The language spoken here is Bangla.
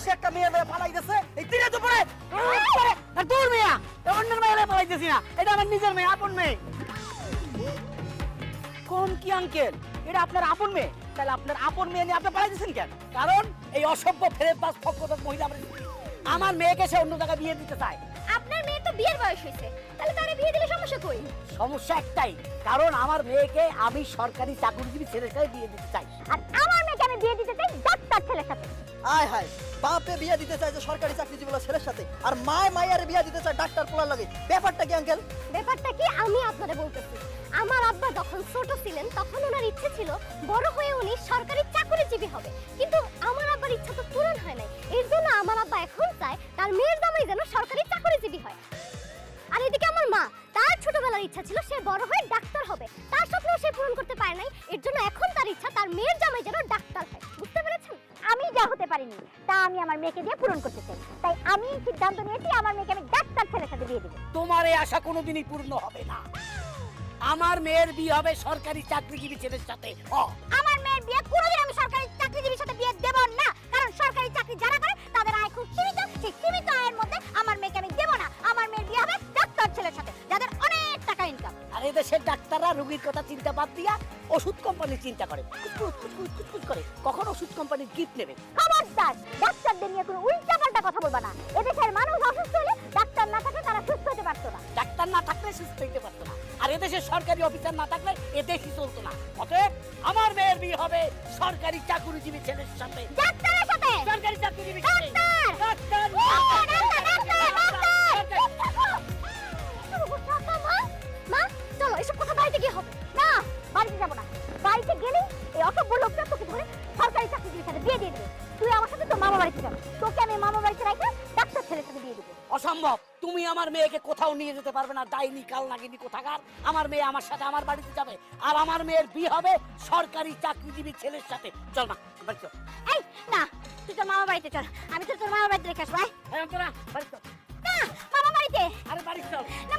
মেয়ের বয়সে একটা মেয়ে মেয়ে পালাই গেছে এই দিনে দুপুরে আর তোর মেয়া এ অন্যের মেয়ে পালাইতেছি না এটা আমার নিজের মেয়ে আপন মেয়ে। কোন কি আঙ্কেল এটা আপনার আপন মেয়ে? তাহলে আপনার আপন মেয়ে নিয়ে আপনি পালাইতেছেন কেন? কারণ এই অসভ্য ফেরত পাস ফকরত মহিলা আমার মেয়েকে সে অন্য জায়গায় বিয়ে দিতে চায়। আপনার মেয়ে তো বিয়ের বয়স হয়েছে। তাহলে তারে বিয়ে দিলে সমস্যা কই? সমস্যা একটাই কারণ আমার মেয়েকে আমি সরকারি চাকরিজীবী ছেলের সাথে বিয়ে দিতে চাই। আর আমার মেয়েকে আমি বিয়ে দিতে চাই ডাক্তার ছেলের সাথে। আয় হায়, বাপে বিয়া দিতে চায় যে সরকারি চাকরিজীবী ছেলের সাথে, আর মায় মায়ের বিয়া দিতে চায় ডাক্তার পোলার লাগে। ব্যাপারটা কি আঙ্কেল ব্যাপারটা কি আমি আপনাদের বলতেছি। আমার আব্বা যখন ছোট ছিলেন, তখন ওনার ইচ্ছে ছিল বড় হয়ে উনি সরকারি চাকরিজীবী হবে। কিন্তু আমার আব্বার ইচ্ছা তো পূরণ হয় নাই। এর জন্য আমার আব্বা এখন চায় তার মেয়ের জামাই যেন সরকারি চাকরিজীবী হয়। আর এদিকে আমার মা, তার ছোটবেলার ইচ্ছা ছিল সে বড় হয়ে ডাক্তার হবে। তার স্বপ্ন সে পূরণ করতে পারে নাই। এর জন্য এখন তার ইচ্ছা তার মেয়ের জামাই যেন ডাক্তার হয়। পারিনি। তা আমি আমার মেয়েকে দিয়ে পূরণ করতে চাই। তাই আমি সিদ্ধান্ত নিয়েছি আমার মেয়েকে আমি ডাক্তার ছেলের সাথে বিয়ে দেবো। তোমার এই আশা কোনোদিনই পূর্ণ হবে না। আমার মেয়ের বিয়ে হবে সরকারি চাকরিজীবী ছেলের সাথে। আমার মেয়ের বিয়ে কোনোদিন আমি সরকারি চাকরিজীবীর সাথে বিয়ে এদেশের ডাক্তাররা রোগীর কথা চিন্তা বাদ দিয়া ওষুধ কোম্পানির চিন্তা করে। কুচকুচ করে। কখন ওষুধ কোম্পানির গিফট নেবে? খবরদার ডাক্তারদের নিয়ে কোনো উল্টাপাল্টা কথা বলবা না। এদেশের মানুষ অসুস্থ হলে ডাক্তার না থাকলে তারা সুস্থ হতে পারতো না। ডাক্তার না থাকলে সুস্থ হইতে পারতো না। আর এদেশের সরকারি অফিসার না থাকলে এদেশই চলতো না। অতএব আমার মেয়ের বিয়ে হবে সরকারি চাকরিজীবী ছেলের সাথে। ডাক্তারের সাথে? তোকে আমি মামা বাড়িতে রেখে ডাক্তার ছেলের সাথে বিয়ে দেবো। অসম্ভব তুমি আমার মেয়েকে কোথাও নিয়ে যেতে পারবে না ডাইনি কাল নাগিনি কোথাকার আমার মেয়ে আমার সাথে আমার বাড়িতে যাবে আর আমার মেয়ের বিয়ে হবে সরকারি চাকরিজীবী ছেলের সাথে চল না বাড়ি চল এই, না, তুই তোর মামা বাড়িতে চল। আমি তো তোর মামা বাড়িতে রেখে আসব। এই অন্তরা, বাড়ি চল না, মামা বাড়িতে। আরে বাড়ি চল না,